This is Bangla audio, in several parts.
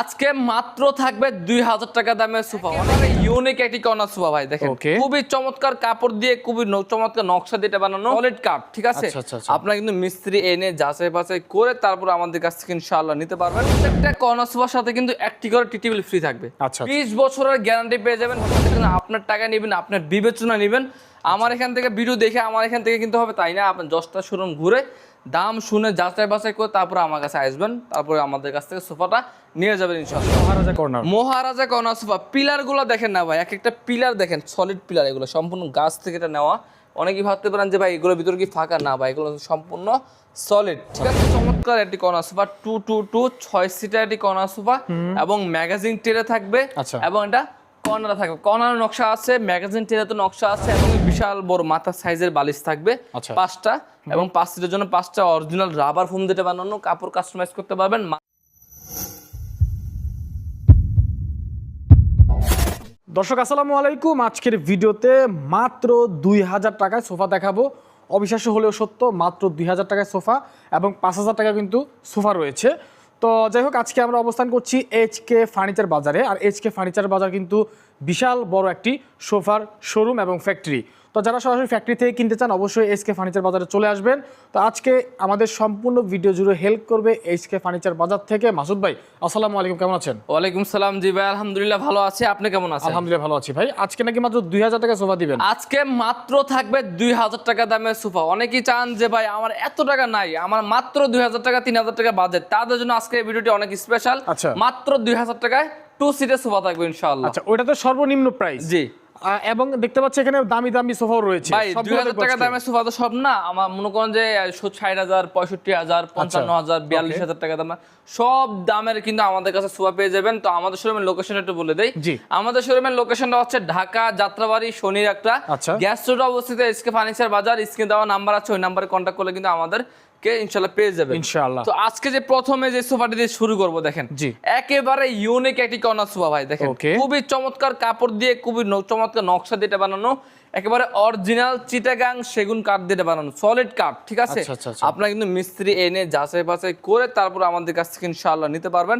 আজকে মাত্র থাকবে দুই হাজার টাকা দামের সোফা। ইউনিক একটি কর্নার সোফা ভাই দেখেন। খুবই চমৎকার কাপড় দিয়ে খুবই চমৎকার নকশা দিয়ে বানানো। সলিড কাঠ ঠিক আছে? আচ্ছা, আচ্ছা, আচ্ছা। আপনারা কিন্তু মিস্ত্রি এনে যাচাই বাছাই করে তারপর আমাদের কাছ থেকে ইনশাআল্লাহ নিতে পারবেন। প্রত্যেকটা কর্নার সোফার সাথে কিন্তু একটি করে টি টেবিল ফ্রি থাকবে। বিশ বছরের গ্যারান্টি পেয়ে যাবেন। আপনার টাকা নেবেন আপনার বিবেচনা নেবেন। আমার এখান থেকে ভিডিও দেখে আমার এখান থেকে কিন্তু হবে তাই না? আপনি দশটা শোরুম ঘুরে দাম শুনে যাচাই বাছাই করে তারপরে আমার কাছে আসবেন। তারপরে আমাদের কাছ থেকে সোফাটা নিয়ে যাবেন Maharaja corner. Maharaja corner sofa. পিলারগুলো দেখেন না ভাই এক একটা পিলার দেখেন সলিড পিলার এগুলো সম্পূর্ণ গাছ থেকে এটা নেওয়া। অনেকেই ভাবতে পারেন যে ভাই এগুলোর ভিতরে কি ফাঁকা? না ভাই এগুলো সম্পূর্ণ সলিড ঠিক আছে? চমৎকার একটি corner sofa two two two ছয় সিটার একটি কর্নার সোফা এবং ম্যাগাজিন টেরে থাকবে আচ্ছা। এবং এটা কর্নার থাকবে। কর্নার নকশা আছে ম্যাগাজিন টেরে তো নকশা আছে এবং বিশাল বড় মাথা সাইজের বালিশ থাকবে। আচ্ছা। পাঁচটা এবং পাঁচ সিটের জন্য পাঁচটা অরিজিনাল রাবার ফোম যেটা বানানো কাপড় কাস্টমাইজ করতে পারবেন। দর্শক আসসালামু আলাইকুম। আজকের ভিডিওতে মাত্র দুই হাজার টাকায় সোফা দেখাবো। অবিশ্বাস্য হলেও সত্য মাত্র দুই হাজার টাকায় সোফা এবং পাঁচ হাজার টাকা কিন্তু সোফা রয়েছে। তো যাই হোক, আজকে আমরা অবস্থান করছি এইচ কে ফার্নিচার বাজারে। আর এইচ কে ফার্নিচার বাজার কিন্তু বিশাল বড় একটি সোফার শোরুম এবং ফ্যাক্টরি তো যারা সরাসরি ফ্যাক্টরি থেকে কিনতে চান অবশ্যই এইচ কে ফার্নিচার বাজারে চলে আসবেন। তো আজকে আমাদের সম্পূর্ণ ভিডিও জুড়ে হেল্প করবে এইচ কে ফার্নিচার বাজার থেকে মাসুদ ভাই। আসসালামু আলাইকুম কেমন আছেন? ওয়ালাইকুম সালাম জি ভাই আলহামদুলিল্লাহ ভালো আছে। আপনি কেমন আছেন? আলহামদুলিল্লাহ ভালো আছি ভাই। আজকে নাকি মাত্র দুই হাজার টাকা সোফা দিবেন। আজকে মাত্র থাকবে দুই হাজার টাকা দামের সোফা। অনেকেই চান যে ভাই আমার এত টাকা নাই আমার মাত্র দুই হাজার টাকা তিন হাজার টাকা বাজেট। তাদের জন্য আজকে এই ভিডিওটি অনেক স্পেশাল আচ্ছা। মাত্র দুই হাজার টাকায় টু সিটের সোফা থাকবে ইনশাআল্লাহ। আচ্ছা ওটা তো সর্বনিম্ন প্রাইস জি। এবং দেখতে পাচ্ছি এখানে দামি দামি সোফাও রয়েছে। ভাই দুই হাজার টাকা দামের সোফা তো সব না? আমার মনে করেন যে ষাট হাজার পঁয়ষট্টি হাজার পঞ্চান্ন হাজার বিয়াল্লিশ আচ্ছা। হাজার টাকা দাম সব দামের কিন্তু আমাদের কাছে সোফা পেয়ে যাবেন। তো আমাদের শোরুমের লোকেশন একটু বলে দেই। আমাদের শোরুমের লোকেশনটা হচ্ছে ঢাকা যাত্রাবাড়ি শনির একটা। আচ্ছা। গ্যাস রোড অবস্থিত এসকে ফার্নিচার বাজার স্ক্রিনে দেওয়া নাম্বার আছে ওই নাম্বারে কন্ট্যাক্ট করলে কিন্তু আমাদের কে ইনশাল্লাহ পেয়ে যাবে ইনশাল্লাহ তো আজকে যে প্রথমে যে সোফাটি দিয়ে শুরু করব দেখেন। জি। একেবারে ইউনিক একটি কর্নার সোফা ভাই দেখেন. খুবই চমৎকার কাপড় দিয়ে খুবই চমৎকার নকশা দিয়ে এটা বানানো। একেবারে অরিজিনাল চিটাগাং সেগুন কাঠ দিয়ে বানানো সলিড কাঠ ঠিক আছে? আচ্ছা, আচ্ছা, আচ্ছা। আপনারা কিন্তু মিস্ত্রি এনে যাচাই বাছাই করে তারপর আমাদের কাছ থেকে ইনশাআল্লাহ নিতে পারবেন।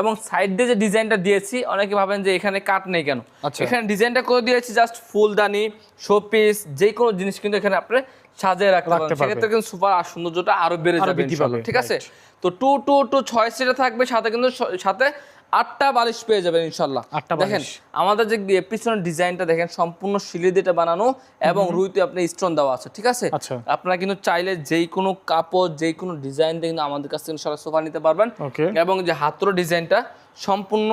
এবং সাইড দিয়ে যে ডিজাইনটা দিয়েছি অনেকে ভাবেন যে এখানে কাঠ নেই কেন। এখানে ডিজাইনটা করে দিয়েছি জাস্ট ফুলদানি শোপিস যে কোনো জিনিস কিন্তু এখানে আপনি সাজিয়ে রাখতে পারবেন। সেক্ষেত্রে কিন্তু সুপার আর সৌন্দর্যটা আরও বেড়ে যাবে ঠিক আছে? তো টু টু টু ছয় সিটে থাকবে সাথে কিন্তু সাথে আটটা বালিশ পেয়ে যাবেন ইনশাল্লাহ আটটা দেখেন আমাদের যে পিছনের ডিজাইনটা দেখেন সম্পূর্ণ শিলি দিয়ে বানানো এবং রুইতে আপনি স্টোন দেওয়া আছে ঠিক আছে? আচ্ছা। আপনারা কিন্তু চাইলে যেই কোনো কাপড় যেই কোনো ডিজাইন দিয়ে কিন্তু আমাদের কাছ থেকে সোফা নিতে পারবেন। এবং যে হাতর ডিজাইনটা সম্পূর্ণ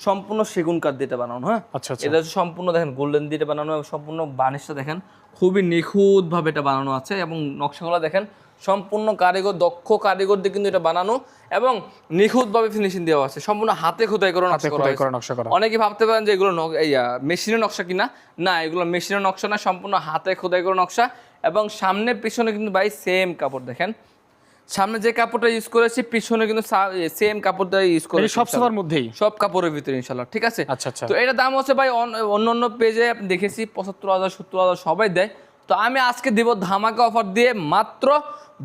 সম্পূর্ণ সেগুন কাঠ দিয়ে বানানো হ্যাঁ? আচ্ছা, আচ্ছা। এটা হচ্ছে সম্পূর্ণ দেখেন গোল্ডেন দিয়ে বানানো এবং সম্পূর্ণ বানিশটা দেখেন খুবই নিখুঁত ভাবে এটা বানানো আছে এবং নকশাগুলো দেখেন সম্পূর্ণ কারিগর দক্ষ কারিগর দিয়ে কিন্তু এটা বানানো এবং নিখুঁত ভাবে ফিনিশিং দেওয়া আছে। সম্পূর্ণ হাতে খোদাই করে নকশা করা নকশা। অনেকে ভাবতে পারেন যে এগুলো মেশিনের নকশা কিনা? না এগুলো মেশিনের নকশা না সম্পূর্ণ হাতে খোদাই করে নকশা এবং সামনে পিছনে কিন্তু ভাই সেম কাপড় দেখেন। সামনে যে কাপড়টা ইউজ করেছি পিছনে কিন্তু সেম কাপড়টা ইউজ করেছি সব সোফার মধ্যেই? সব কাপড়ের ভিতরে ইনশাল্লাহ ঠিক আছে? আচ্ছা, আচ্ছা। তো এটা দাম হচ্ছে ভাই অন- অন্য অন্য পেজে আপনি দেখেছি পঁচাত্তর হাজার সত্তর হাজার সবাই দেয়। তো আমি আজকে দেব ধামাকা অফার দিয়ে মাত্র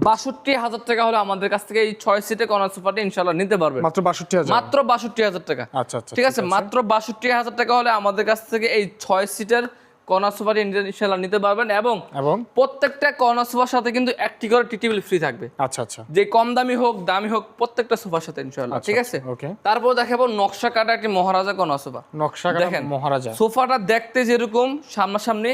বাষট্টি হাজার টাকা হলে আমাদের কাছ থেকে এই ছয় সিটে কর্নার সোফাটা ইনশাল্লাহ নিতে পারবেন মাত্র বাষট্টি হাজার। মাত্র বাষট্টি হাজার টাকা। আচ্ছা, আচ্ছা, ঠিক আছে? মাত্র বাষট্টি হাজার টাকা হলে আমাদের কাছ থেকে এই ছয় সিটের কর্নার সোফাটি ইনশাল্লাহ নিতে পারবেন এবং এবং? প্রত্যেকটা কর্নার সোফার সাথে কিন্তু একটি করে ফ্রি থাকবে। আচ্ছা আচ্ছা। যে কম দামি হোক দামি হোক প্রত্যেকটা সোফার সাথে ইনশাল্লাহ ঠিক আছে? ওকে। তারপর দেখাবো নকশা কাটা একটি মহারাজা সোফা নকশা দেখেন মহারাজা। সোফাটা দেখতে যেরকম সামনাসামনি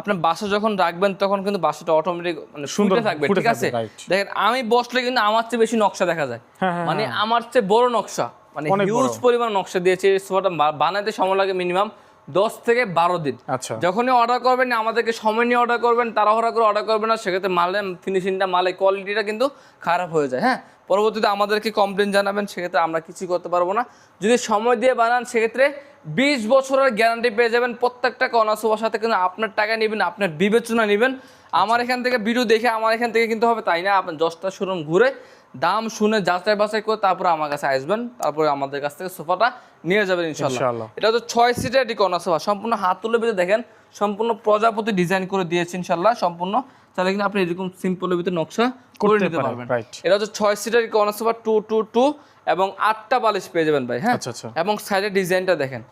আপনার বাসা যখন রাখবেন তখন কিন্তু বাসাটা অটোমেটিক মানে সুন্দর থাকবে ঠিক আছে? দেখেন আমি বসলে কিন্তু আমার চেয়ে বেশি নকশা দেখা যায়। হ্যাঁ, হ্যাঁ, মানে আমার চেয়ে বড় নকশা। মানে হিউজ পরিমাণ নকশা দিয়েছে সোফাটা বানাতে সময় লাগে মিনিমাম দশ থেকে বারো দিন। আচ্ছা। যখনই অর্ডার করবেন আমাদেরকে সময় নিয়ে অর্ডার করবেন তাড়াহুড়া করে অর্ডার করবেন না সেক্ষেত্রে মালের ফিনিশিংটা মালের কোয়ালিটিটা কিন্তু খারাপ হয়ে যায় হ্যাঁ? পরবর্তীতে আমাদেরকে কমপ্লেন জানাবেন সেক্ষেত্রে আমরা কিছুই করতে পারব না। যদি সময় দিয়ে বানান সেক্ষেত্রে বিশ বছরের গ্যারান্টি পেয়ে যাবেন প্রত্যেকটা কর্নার সোফার সাথে কিন্তু আপনার টাকা নেবেন, আপনার বিবেচনা নেবেন। আমার এখান থেকে ভিডিও দেখে, আমার এখান থেকে কিন্তু হবে, তাই না? আপনার দশটা শোরুম ঘুরে দাম শুনে যাচাই বাছাই করে তারপরে আমার কাছে আসবেন। তারপরে আমাদের কাছ থেকে সোফাটা নিয়ে যাবেন ইনশাল্লাহ এটা হচ্ছে ছয় সিটের একটি কর্নার সোফা সম্পূর্ণ হাত তুলে ভিতরে দেখেন সম্পূর্ণ প্রজাপতি ডিজাইন করে দিয়েছে ইনশাল্লাহ সম্পূর্ণ। তাহলে কিন্তু আপনি এরকম সিম্পলের ভিতরে নকশা করে নিতে পারবেন. এটা হচ্ছে ছয় সিটের corner sofa two two two এবং আটটা বালিশ পেয়ে যাবেন ভাই হ্যাঁ? আচ্ছা, আচ্ছা। এবং সাইডের ডিজাইনটা দেখেন।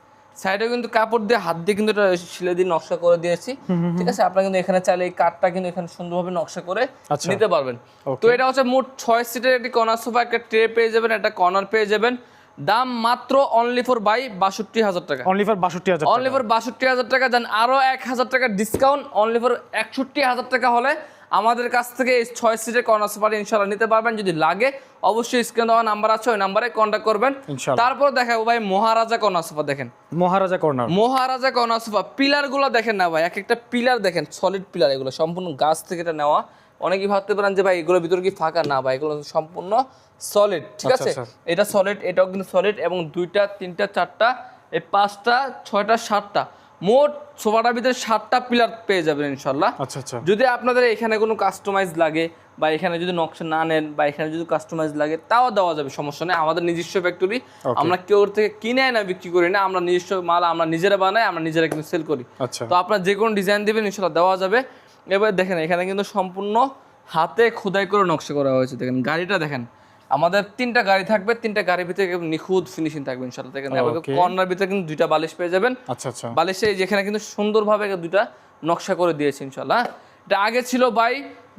সাইডে কিন্তু কাপড় দিয়ে হাত দিয়ে কিন্তু এটা শিলে দিয়ে নকশা করে দিয়েছি। ঠিক আছে? আপনারা কিন্তু এখানে চাইলে এই কাঠটা কিন্তু এখানে সুন্দরভাবে নকশা করে আচ্ছা। নিতে পারবেন। তো এটা হচ্ছে মোট ছয় সিটের একটি কর্নার সোফা একটা ট্রে পেয়ে যাবেন একটা কর্নার পেয়ে যাবেন। দাম মাত্র অনলি ফর বাই বাষট্টি হাজার টাকা। অনলি ফর বাষট্টি হাজার অনলি ফর বাষট্টি হাজার টাকা দেন আরও এক হাজার টাকা ডিসকাউন্ট অনলি ফর একষট্টি হাজার টাকা হলে আমাদের কাছ থেকে এই ছয় সিটের কর্নার সোফাটা ইনশাল্লাহ নিতে পারবেন। যদি লাগে অবশ্যই স্ক্রিন দেওয়া নাম্বার আছে ওই নাম্বারে কন্ট্যাক্ট করবেন। তারপর দেখাবো ভাই মহারাজা কর্নার সোফা দেখেন। Maharaja corner Maharaja corner sofa পিলারগুলো দেখেন না ভাই এক একটা পিলার দেখেন সলিড পিলার এগুলো। সম্পূর্ণ গাছ থেকে এটা নেওয়া। অনেকেই ভাবতে পারেন যে ভাই এগুলোর ভিতরে কি ফাঁকা? না ভাই এগুলো সম্পূর্ণ সলিড ঠিক আচ্ছা, আছে? আচ্ছা। এটা সলিড এটাও কিন্তু সলিড এবং দুইটা তিনটা চারটা এই পাঁচটা ছয়টা সাতটা। মোট সোফাটার ভিতরে সাতটা পিলার পেয়ে যাবেন ইনশাল্লাহ আচ্ছা আচ্ছা। যদি আপনাদের এখানে কোনো কাস্টমাইজ লাগে বা এখানে যদি নকশা না নেন বা এখানে যদি কাস্টমাইজ লাগে তাও দেওয়া যাবে সমস্যা নেই। আমাদের নিজস্ব ফ্যাক্টরি আমরা কেউ থেকে কিনে না বিক্রি করি না। আমরা নিজস্ব মাল আমরা নিজেরা বানাই আমরা নিজেরা কিন্তু সেল করি। আচ্ছা। তো আপনার যে কোনো ডিজাইন দেবেন ইনশাল্লাহ দেওয়া যাবে। এবার দেখেন এখানে কিন্তু সম্পূর্ণ হাতে খোদাই করে নকশা করা হয়েছে। দেখেন গাড়িটা দেখেন। আমাদের তিনটা গাড়ি থাকবে তিনটা গাড়ির ভিতরে নিখুঁত ফিনিশিং থাকবে ইনশাল্লাহ দেখেন কর্নার ভিতরে কিন্তু দুইটা বালিশ পেয়ে যাবেন। আচ্ছা আচ্ছা। বালিশে যেখানে কিন্তু সুন্দরভাবে দুইটা নকশা করে দিয়েছে ইনশাল্লাহ এটা আগে ছিল বাই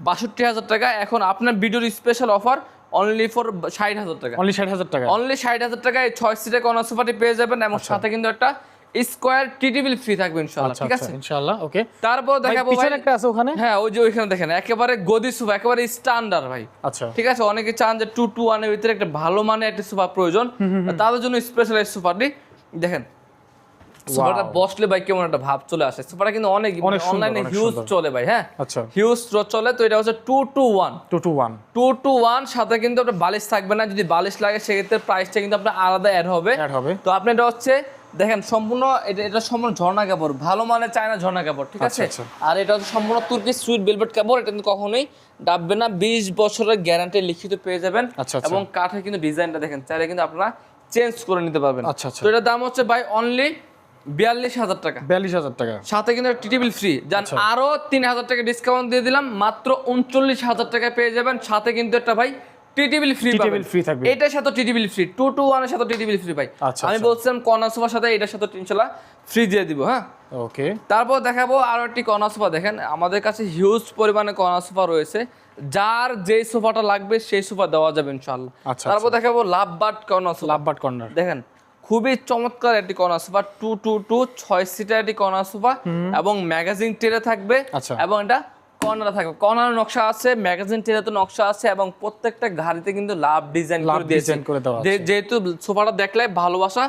বাষট্টি হাজার টাকা এখন আপনার ভিডিওর স্পেশাল অফার অনলি ফর ষাট হাজার টাকা। অনলি ষাট হাজার টাকা। অনলি ষাট হাজার টাকায় ছয় সিটে কর্নার সোফাটি পেয়ে যাবেন এবং সাথে কিন্তু একটা স্কোয়ার টিটিবিল ফ্রি থাকবে ইনশাল্লাহ আচ্ছা ঠিক আচ্ছা আছে? ইনশাআল্লাহ ওকে। তারপর দেখাবো ভাই একটা আছে ওখানে? হ্যাঁ ওই যে ওইখানে দেখেন একেবারে গদি সোফা একেবারে স্ট্যান্ডার্ড ভাই। আচ্ছা। ঠিক আছে অনেকে চান যে টু টু ওয়ানের ভিতরে একটা ভালো মানের একটা সোফা প্রয়োজন। তাদের জন্য সোফাটি দেখেন। সোফাটা বসলে ভাই কেমন একটা ভাব চলে আসে। সোফাটা কিন্তু অনেক অনলাইনে হিউজ চলে ভাই হ্যাঁ? আচ্ছা। হিউজ চলে তো এটা হচ্ছে two two one two two one two two one সাথে কিন্তু আপনার বালিশ থাকবে না যদি বালিশ লাগে সেক্ষেত্রে প্রাইসটা কিন্তু আপনার আলাদা অ্যাড হবে। অ্যাড হবে। তো আপনি এটা হচ্ছে দেখেন সম্পূর্ণ এটা এটা সম্পূর্ণ ঝর্ণা কাপড়। ভালো মানের চায়না ঝর্ণা কাপড় ঠিক আছে? আচ্ছা, আর এটা হচ্ছে সম্পূর্ণ তুর্কি সুইট বেলভেট কাপড় এটা কিন্তু কখনোই ডাববে না। বিশ বছরের গ্যারান্টি লিখিত পেয়ে যাবেন আচ্ছা, আচ্ছা। এবং কাঠের কিন্তু ডিজাইনটা দেখেন চাইলে কিন্তু আপনারা চেঞ্জ করে নিতে পারবেন। আচ্ছা, আচ্ছা। তো এটার দাম হচ্ছে ভাই অনলি বিয়াল্লিশ হাজার টাকা। বিয়াল্লিশ হাজার টাকা। সাথে কিন্তু টিটিবিল ফ্রি যান আচ্ছা। আরও তিন হাজার টাকা ডিসকাউন্ট দিয়ে দিলাম মাত্র উনচল্লিশ হাজার টাকা পেয়ে যাবেন। সাথে কিন্তু একটা ভাই টিটিবিল ফ্রি টিটিবিল free থাকবে। এটার সাথে টিটিবিল ফ্রি টু টু ওয়ানের সাথে টিটিবিল ফ্রি ভাই। আচ্ছা, আমি আচ্ছা। বলছিলাম কর্নার সোফার সাথে এটার সাথে ইনশাল্লাহ ফ্রি দিয়ে দিব হ্যাঁ? ওকে তারপর দেখাবো আরও একটি কর্নার সোফা। দেখেন আমাদের কাছে হিউজ পরিমাণে কর্নার সোফা রয়েছে। যার যেই সোফাটা লাগবে সেই সোফা দেওয়া যাবে ইনশাল্লাহ। আচ্ছা, তারপর দেখাবো love but corner sofa. Love but corner দেখেন খুবই চমৎকার একটি corner sofa. Two two two ছয় সিটার একটি কর্নার সোফা এবং ম্যাগাজিন টেরে থাকবে আচ্ছা। এবং এটা কর্নার থাকবে। কর্নার নকশা আছে ম্যাগাজিন তো নকশা আছে এবং প্রত্যেকটা গাড়িতে কিন্তু লাভ ডিজাইন লাভ করে দিয়েছে। করে দেওয়া যেহেতু সোফাটা দেখলে ভালোবাসা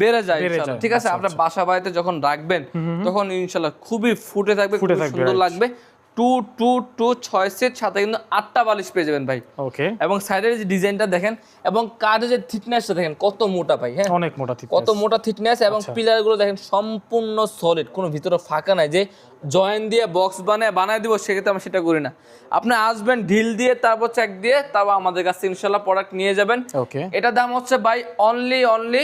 বেড়ে যায় ঠিক আছে? আচ্ছা, আপনার বাসা বাড়িতে যখন রাখবেন তখন ইনশাল্লাহ খুবই ফুটে থাকবে ফুটে থাকবে, সুন্দর লাগবে। টু টু টু ছয় সিট সাথে কিন্তু আটটা বালিশ পেয়ে যাবেন ভাই। ওকে। এবং সাইডের যে ডিজাইনটা দেখেন এবং কাঠের যে থিকনেসটা দেখেন কত মোটা ভাই হ্যাঁ? অনেক মোটা কত মোটা থিকনেস এবং আচ্ছা। দেখেন সম্পূর্ণ সলিড কোনো ভিতরে ফাঁকা নাই। যে জয়েন দিয়ে বক্স বানায় বানায় দিব সেক্ষেত্রে আমরা সেটা করি না। আপনি আসবেন ঢিল দিয়ে তারপর চেক দিয়ে তারপর আমাদের কাছে ইনশাল্লাহ প্রোডাক্ট নিয়ে যাবেন। ওকে। এটার দাম হচ্ছে ভাই অনলি অনলি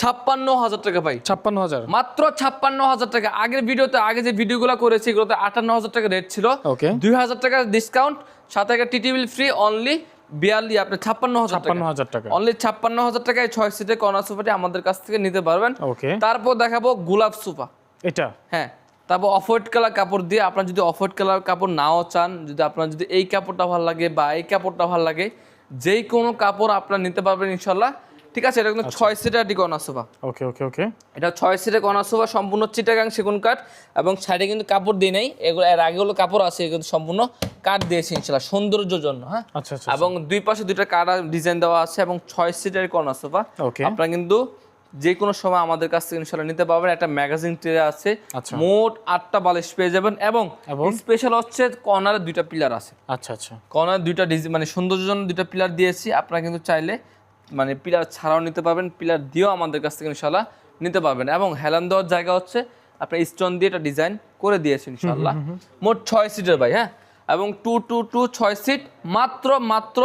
ছাপ্পান্ন হাজার টাকা ভাই। ছাপ্পান্ন হাজার। মাত্র ছাপ্পান্ন হাজার টাকা। আগের ভিডিওতে আগে যে ভিডিওগুলো করেছি এগুলোতে আটান্ন হাজার টাকা রেট ছিল। ওকে দুই হাজার টাকা ডিসকাউন্ট সাথে একটা টিটিবিল ফ্রি অনলি বিয়াল্লিশ আপনি ছাপ্পান্ন হাজার ছাপ্পান্ন হাজার টাকা। অনলি ছাপ্পান্ন হাজার টাকায় ছয় সিটের কর্নার সোফাটি আমাদের কাছ থেকে নিতে পারবেন। ওকে তারপর দেখাবো গোলাপ সোফা এটা? হ্যাঁ। তারপর অফ হোয়াইট কালার কাপড় দিয়ে আপনার যদি অফ হোয়াইট কালার কাপড় নাও চান যদি আপনার যদি এই কাপড়টা ভালো লাগে বা এই কাপড়টা ভালো লাগে যেই কোনো কাপড় আপনার নিতে পারবেন ইনশাল্লাহ। ঠিক আছে এটা কিন্তু আচ্ছা। ছয় সিটের সোফা ওকে ওকে ওকে এটা ছয় সিটের কর্নার সোফা সম্পূর্ণ চিটাগাং সেগুন কাঠ এবং সাইডে কিন্তু কাপড় দিয়ে নেই। এগুলো এর আগেগুলো কাপড় আছে কিন্তু সম্পূর্ণ কাঠ দিয়েছে ইনশাল্লাহ সৌন্দর্যের জন্য হ্যাঁ? আচ্ছা আচ্ছা এবং দুই পাশে দুইটা কাটা ডিজাইন দেওয়া আছে এবং ছয় সিটের কর্নার সোফা ওকে আপনারা কিন্তু যে কোনো সময় আমাদের কাছ থেকে ইনশাল্লাহ নিতে পারবেন। একটা ম্যাগাজিন ট্রে আছে। মোট আটটা বালিশ পেয়ে যাবেন এবং এবং? স্পেশাল হচ্ছে কর্নারে দুইটা পিলার আছে। আচ্ছা আচ্ছা। কর্নারে দুইটা ডিজাইন মানে সৌন্দর্যের জন্য দুইটা পিলার দিয়েছি। আপনারা কিন্তু চাইলে মানে পিলার ছাড়াও নিতে পারবেন পিলার দিয়েও আমাদের কাছ থেকে ইনশাল্লাহ নিতে পারবেন। এবং হেলান দেওয়ার জায়গা হচ্ছে আপনার স্টোন দিয়ে এটা ডিজাইন করে দিয়েছেন ইনশাল্লাহ মোট ছয় সিটের ভাই হ্যাঁ? এবং টু টু টু ছয় সিট মাত্র মাত্র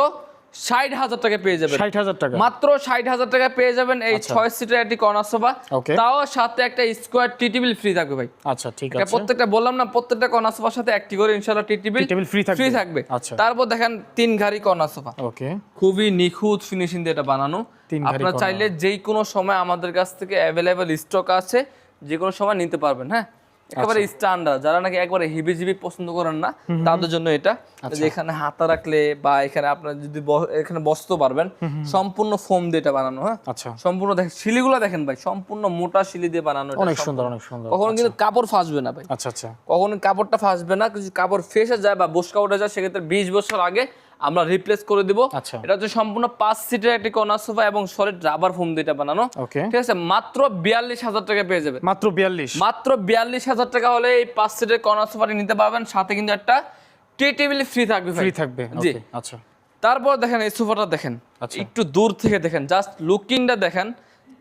ষাট হাজার টাকা পেয়ে যাবেন। ষাট হাজার টাকা। মাত্র ষাট হাজার টাকা পেয়ে যাবেন এই ছয় সিটের একটি কর্নার সোফা তাও সাথে একটা স্কোয়ার টি টেবিল ফ্রি থাকবে ভাই। আচ্ছা ঠিক আছে। প্রত্যেকটা বললাম না প্রত্যেকটা কর্নার সোফার সাথে একটি করে ইনশাআল্লাহ টি টেবিল ফ্রি থাকবে। ফ্রি থাকবে। আচ্ছা। তারপর দেখেন তিন ঘাড়ি কর্নার সোফা ওকে খুবই নিখুঁত ফিনিশিং দিয়ে এটা বানানো। আপনারা চাইলে যেই কোনো সময় আমাদের কাছ থেকে অ্যাভেলেবেল স্টক আছে যে কোনো সময় নিতে পারবেন হ্যাঁ? একেবারে আচ্ছা। স্ট্যান্ডার্ড যারা নাকি একবারে হিবি জিবি পছন্দ করেন না তাদের জন্য এটা আচ্ছা। যে এখানে হাতা রাখলে বা এখানে আপনার যদি এখানে বসতে পারবেন সম্পূর্ণ ফোম দিয়ে এটা বানানো হ্যাঁ? আচ্ছা। সম্পূর্ণ দেখেন শিলিগুলো দেখেন ভাই সম্পূর্ণ মোটা শিলি দিয়ে বানানো এটা অনেক সুন্দর অনেক সুন্দর। কখনো কিন্তু কাপড় ফাঁসবে না ভাই। আচ্ছা আচ্ছা। কখনো কাপড়টা ফাঁসবে না কিছু কাপড় ফেসে যায় বা বসকা উঠে যায় সেক্ষেত্রে বিশ বছর আগে আমরা রিপ্লেস করে দিব। আচ্ছা। এটা হচ্ছে সম্পূর্ণ পাঁচ সিটের একটি কর্নার সোফা এবং সলিড রাবার ফোম দিয়ে এটা বানানো। ঠিক আছে? মাত্র বিয়াল্লিশ হাজার টাকা পেয়ে যাবে। মাত্র বিয়াল্লিশ। মাত্র বিয়াল্লিশ হাজার টাকা হলে এই পাঁচ সিটের কর্নার সোফাটি নিতে পারবেন। সাথে কিন্তু একটা টি টেবিল ফ্রি থাকবে ফ্রি থাকবে। জি। আচ্ছা। তারপর দেখেন এই সোফাটা দেখেন। আচ্ছা। একটু দূর থেকে দেখেন। জাস্ট লুকিংটা দেখেন।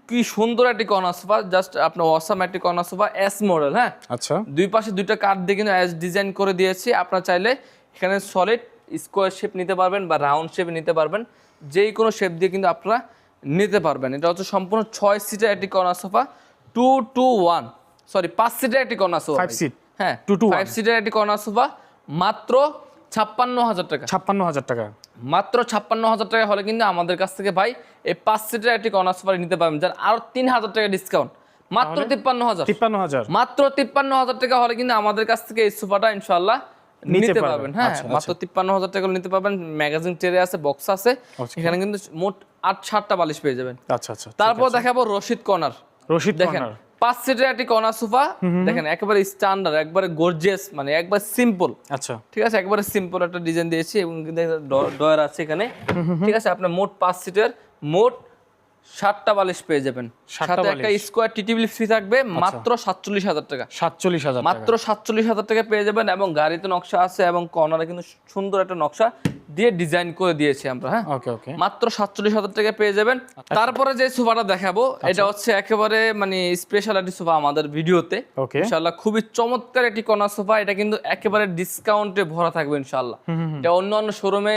কি সুন্দর একটি কর্নার সোফা। জাস্ট আপনার অসাম একটি কর্নার সোফা। এস মডেল হ্যাঁ? আচ্ছা। দুই পাশে দুইটা কাঠ দিয়ে কিন্তু অ্যাজ ডিজাইন করে দিয়েছি। আপনারা চাইলে এখানে সলিড স্কোয়ার শেপ নিতে পারবেন বা রাউন্ড শেপ নিতে পারবেন যেই কোনো শেপ দিয়ে কিন্তু আপনারা নিতে পারবেন। এটা হচ্ছে সম্পূর্ণ ছয় সিটের একটি corner sofa two two one sorry পাঁচ সিটের একটি কর্নার সোফা Five seat? হ্যাঁ to one? ফাইভ সিটের একটি কর্নার সোফা মাত্র ছাপ্পান্ন হাজার টাকা। ছাপ্পান্ন হাজার টাকা। মাত্র ছাপ্পান্ন হাজার টাকা হলে কিন্তু আমাদের কাছ থেকে ভাই এই পাঁচ সিটের একটি কর্নার সোফা নিতে পারবেন যার আরও তিন হাজার টাকা ডিসকাউন্ট মাত্র তিপ্পান্ন হাজার। তিপ্পান্ন হাজার। মাত্র তিপ্পান্ন হাজার টাকা হলে কিন্তু আমাদের কাছ থেকে এই সোফাটা ইনশাল্লাহ নিতে পারবেন। হ্যাঁ আচ্ছা, মাত্র তিপ্পান্ন হাজার টাকা নিতে পারবেন। ম্যাগাজিন ট্রে আছে বক্স আছে। আচ্ছা। এখানে কিন্তু মোট আট সাতটা বালিশ পেয়ে যাবেন। আচ্ছা আচ্ছা তারপর দেখাবো রশিদ কর্নার। রশিদ দেখেন পাঁচ সিটের একটি কর্নার সোফা। দেখেন একেবারে স্ট্যান্ডার্ড একবারে গর্জিয়াস মানে একবার সিম্পল আচ্ছা। ঠিক আছে একবারে সিম্পল একটা ডিজাইন দিয়েছি এবং ডয়ার আছে এখানে। ঠিক আছে আপনার মোট পাঁচ সিটের মোট ষাটটা বালিশ পেয়ে যাবেন। সাথে একটা স্কোয়ার টিটিবিল ফ্রি থাকবে মাত্র সাতচল্লিশ হাজার টাকা। সাতচল্লিশ হাজার মাত্র সাতচল্লিশ হাজার টাকা পেয়ে যাবেন এবং গাড়িতে নকশা আছে এবং কর্নারে কিন্তু সুন্দর একটা নকশা দিয়ে ডিজাইন করে দিয়েছি আমরা হ্যাঁ? ওকে ওকে। মাত্র সাতচল্লিশ হাজার টাকা পেয়ে যাবেন। তারপরে যে সোফাটা দেখাবো এটা হচ্ছে একেবারে মানে স্পেশাল একটি সোফা আমাদের ভিডিওতে। ইনশাল্লাহ খুবই চমৎকার একটি কর্নার সোফা এটা কিন্তু একেবারে ডিসকাউন্টে ভরা থাকবে ইনশাল্লাহ এটা অন্য অন্য শোরুমে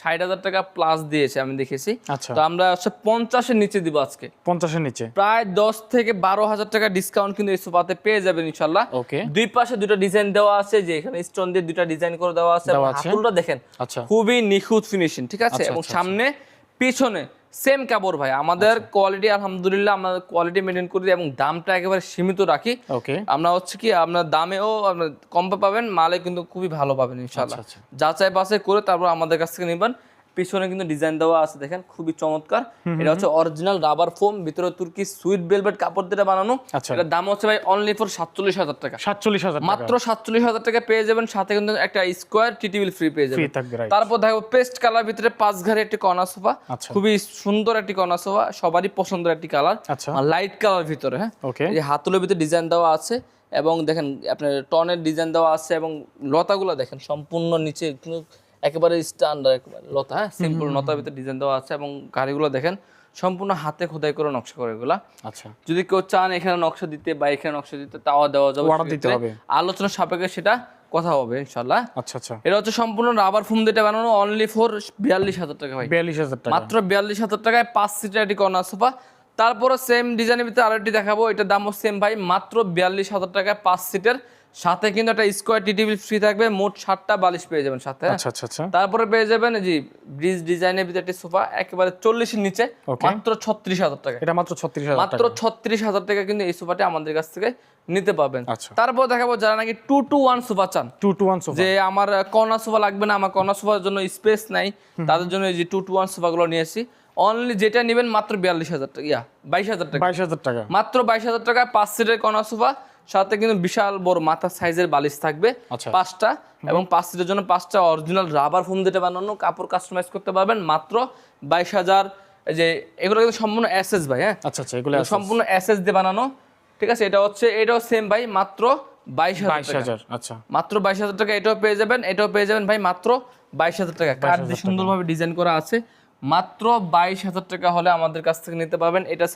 ষাট হাজার টাকা প্লাস দিয়েছে আমি দেখেছি। আচ্ছা। তো আমরা হচ্ছে পঞ্চাশের নিচে দিব আজকে। পঞ্চাশের নিচে। প্রায় দশ থেকে বারো হাজার টাকা ডিসকাউন্ট কিন্তু এই সোফাতে পেয়ে যাবেন ইনশাল্লাহ ওকে। দুই পাশে দুটো ডিজাইন দেওয়া আছে যে এখানে স্টোন দিয়ে দুটা ডিজাইন করে দেওয়া আছে। হাতুলটা দেখেন আচ্ছা। খুবই নিখুঁত ফিনিশিং ঠিক আছে? আচ্ছা, এবং আচ্ছা, সামনে পিছনে সেম কাপড় ভাই। আমাদের কোয়ালিটি আলহামদুলিল্লাহ আমরা কোয়ালিটি মেনটেন করি এবং দামটা একেবারে সীমিত রাখি। ওকে। আমরা হচ্ছে কি আপনার দামেও আপনার কম পাবেন মালে কিন্তু খুবই ভালো পাবেন ইনশাল্লাহ আচ্ছা, যাচাই বাছাই করে তারপর আমাদের কাছ থেকে নেবেন। পিছনে কিন্তু ডিজাইন দেওয়া আছে দেখেন খুবই চমৎকার। এটা হচ্ছে অরিজিনাল রাবার ফোম ভিতরে তুর্কি সুইট ভেলভেট কাপড় দিয়ে বানানো আচ্ছা। এটার দাম হচ্ছে ভাই অনলি ফর সাতচল্লিশ হাজার টাকা। সাতচল্লিশ হাজার মাত্র সাতচল্লিশ হাজার টাকা পেয়ে যাবেন সাথে কিন্তু একটা স্কোয়ার টিটিবিল ফ্রি পেয়ে যাবেন। তারপর দেখো পেস্ট কালার ভিতরে পাঁচ ঘরে একটি কর্নার সোফা আচ্ছা। খুবই সুন্দর একটি কর্নার সোফা সবারই পছন্দের একটি কালার লাইট কালার ভিতরে হ্যাঁ? এই হাতুলের ভিতরে ডিজাইন দেওয়া আছে এবং দেখেন আপনার টনের ডিজাইন দেওয়া আছে এবং লতাগুলো দেখেন সম্পূর্ণ নিচে একেবারে স্ট্যান্ডার্ড একেবারে লতা হ্যাঁ? সিম্পল লতার ভিতরে ডিজাইন দেওয়া আছে এবং গাড়িগুলো দেখেন সম্পূর্ণ হাতে খোদাই করে নকশা করে এগুলা। আচ্ছা। যদি কেউ চান এখানে নকশা দিতে বা এখানে নকশা দিতে তাও দেওয়া যাবে দিতে হবে। আলোচনা সাপেক্ষে সেটা কথা হবে ইনশাল্লাহ আচ্ছা আচ্ছা। এটা হচ্ছে সম্পূর্ণ রাবার ফোম দিয়ে বানানো অনলি ফর বিয়াল্লিশ হাজার টাকা ভাই। বিয়াল্লিশ হাজার টাকা। মাত্র বিয়াল্লিশ হাজার টাকায় পাঁচ সিটের একটি কর্নার সোফা তারপরে সেম ডিজাইনের ভিতরে আরেকটি দেখাবো এটার দামও সেম ভাই মাত্র বিয়াল্লিশ হাজার টাকায় পাঁচ সিটের সাথে কিন্তু একটা স্কোয়ার টিটিভি ফ্রি থাকবে মোট ষাটটা বালিশ পেয়ে যাবেন সাথে হ্যাঁ? আচ্ছা আচ্ছা আচ্ছা। তারপরে পেয়ে যাবেন যে ব্রিজ ডিজাইনের ভিতরে একটি সোফা একেবারে চল্লিশের নিচে মাত্র ছত্রিশ হাজার টাকা। এটা মাত্র ছত্রিশ হাজার মাত্র ছত্রিশ হাজার টাকা কিন্তু এই সোফাটি আমাদের কাছ থেকে নিতে পারবেন তারপর দেখাবো যারা নাকি টু টু ওয়ান সোফা চান। টু টু ওয়ান সোফা যে আমার কর্নার সোফা লাগবে না আমার কর্নার সোফার জন্য স্পেস নাই। তাদের জন্য এই যে টু টু ওয়ান সোফাগুলো নিয়েছি অনলি যেটা নেবেন মাত্র বিয়াল্লিশ হাজার টাকা ইয়া বাইশ হাজার টাকা। বাইশ হাজার টাকা। মাত্র বাইশ হাজার টাকায় পাঁচ সিটের কর্নার সোফা সাথে কিন্তু বিশাল বড় মাথার সাইজের বালিশ থাকবে আচ্ছা। পাঁচটা এবং পাঁচ সিটের জন্য পাঁচটা অরিজিনাল রাবার ফোম দিয়ে বানানো কাপড় কাস্টমাইজ করতে পারবেন মাত্র বাইশ হাজার। যে এগুলো কিন্তু সম্পূর্ণ এসএস ভাই হ্যাঁ? আচ্ছা আচ্ছা এগুলো সম্পূর্ণ এসএস দিয়ে বানানো ঠিক আছে? এটা হচ্ছে এটাও সেম ভাই মাত্র বাইশ হাজার টাকা। আচ্ছা। মাত্র বাইশ হাজার টাকা এটাও পেয়ে যাবেন এটাও পেয়ে যাবেন ভাই মাত্র বাইশ হাজার টাকা। দিয়ে সুন্দরভাবে ডিজাইন করা আছে। মাত্র বাইশ হাজার টাকা হলে আমাদের কাছ থেকে নিতে পারবেন। এটা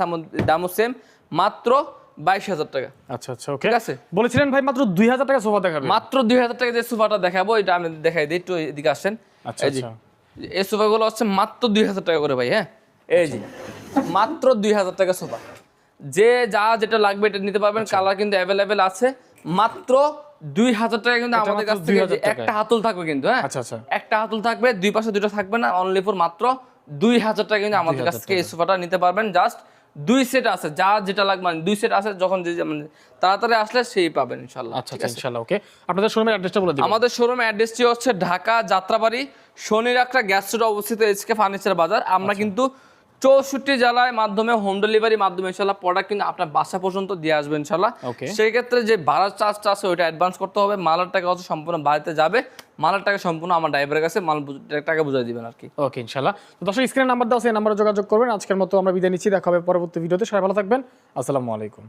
দামও সেম মাত্র বাইশ হাজার টাকা। আচ্ছা আচ্ছা ওকে ঠিক আছে? বলেছিলেন ভাই মাত্র দুই হাজার টাকা সোফা দেখাবে। মাত্র দুই হাজার টাকা যে সোফাটা দেখাবো এটা আমি দেখাই দিই একটু এদিকে আসেন। আচ্ছা এই যে, এই সোফাগুলো হচ্ছে মাত্র দুই হাজার টাকা করে ভাই হ্যাঁ? এই যে মাত্র দুই হাজার টাকা সোফা। যে যা যেটা লাগবে এটা নিতে পারবেন আচ্ছা। কালার কিন্তু অ্যাভেলেবেল আছে। মাত্র দুই হাজার টাকা কিন্তু আমাদের কাছ থেকে 2000 একটা হাতল থাকবে কিন্তু হ্যাঁ? আচ্ছা আচ্ছা। একটা হাতল থাকবে দুই পাশে দুটো থাকবে না অনলি ফর মাত্র দুই হাজার টাকা কিন্তু আমাদের কাছ থেকে এই সোফাটা নিতে পারবেন। জাস্ট দুই সেট আছে যা যেটা লাগবে মানে দুই সেট আছে যখন যে মানে তাড়াতাড়ি আসলে সেই পাবেন ইনশাল্লাহ আচ্ছা আচ্ছা ইনশাআল্লাহ ওকে। আপনাদের শোরুমের অ্যাড্রেসটা বলে দিন আমাদের শোরুম অ্যাড্রেসটি হচ্ছে ঢাকা যাত্রাবাড়ি শনির একটা গ্যাস অবস্থিত এসকে ফার্নিচার বাজার। আমরা আচ্ছা। কিন্তু চৌষট্টি জেলায় মাধ্যমে হোম ডেলিভারি মাধ্যমে ইনশাল্লাহ প্রোডাক্ট কিন্তু আপনার বাসা পর্যন্ত দিয়ে আসবে ইনশাল্লাহ সেক্ষেত্রে সেই ক্ষেত্রে যে ভাড়ার চার্জটা আছে ওইটা অ্যাডভান্স করতে হবে। মালার টাকা হচ্ছে সম্পূর্ণ বাড়িতে যাবে। মালার টাকা সম্পূর্ণ আমার ড্রাইভারের কাছে মাল টাকা বুঝাই দিবেন আর কি ওকে ইনশাল্লাহ তো দর্শক স্ক্রিনে নাম্বার দাও সেই নাম্বারে যোগাযোগ করবেন। আজকের মতো আমরা বিদায় নিচ্ছি। দেখা হবে পরবর্তী ভিডিওতে। সবাই ভালো থাকবেন। আসসালামু আলাইকুম।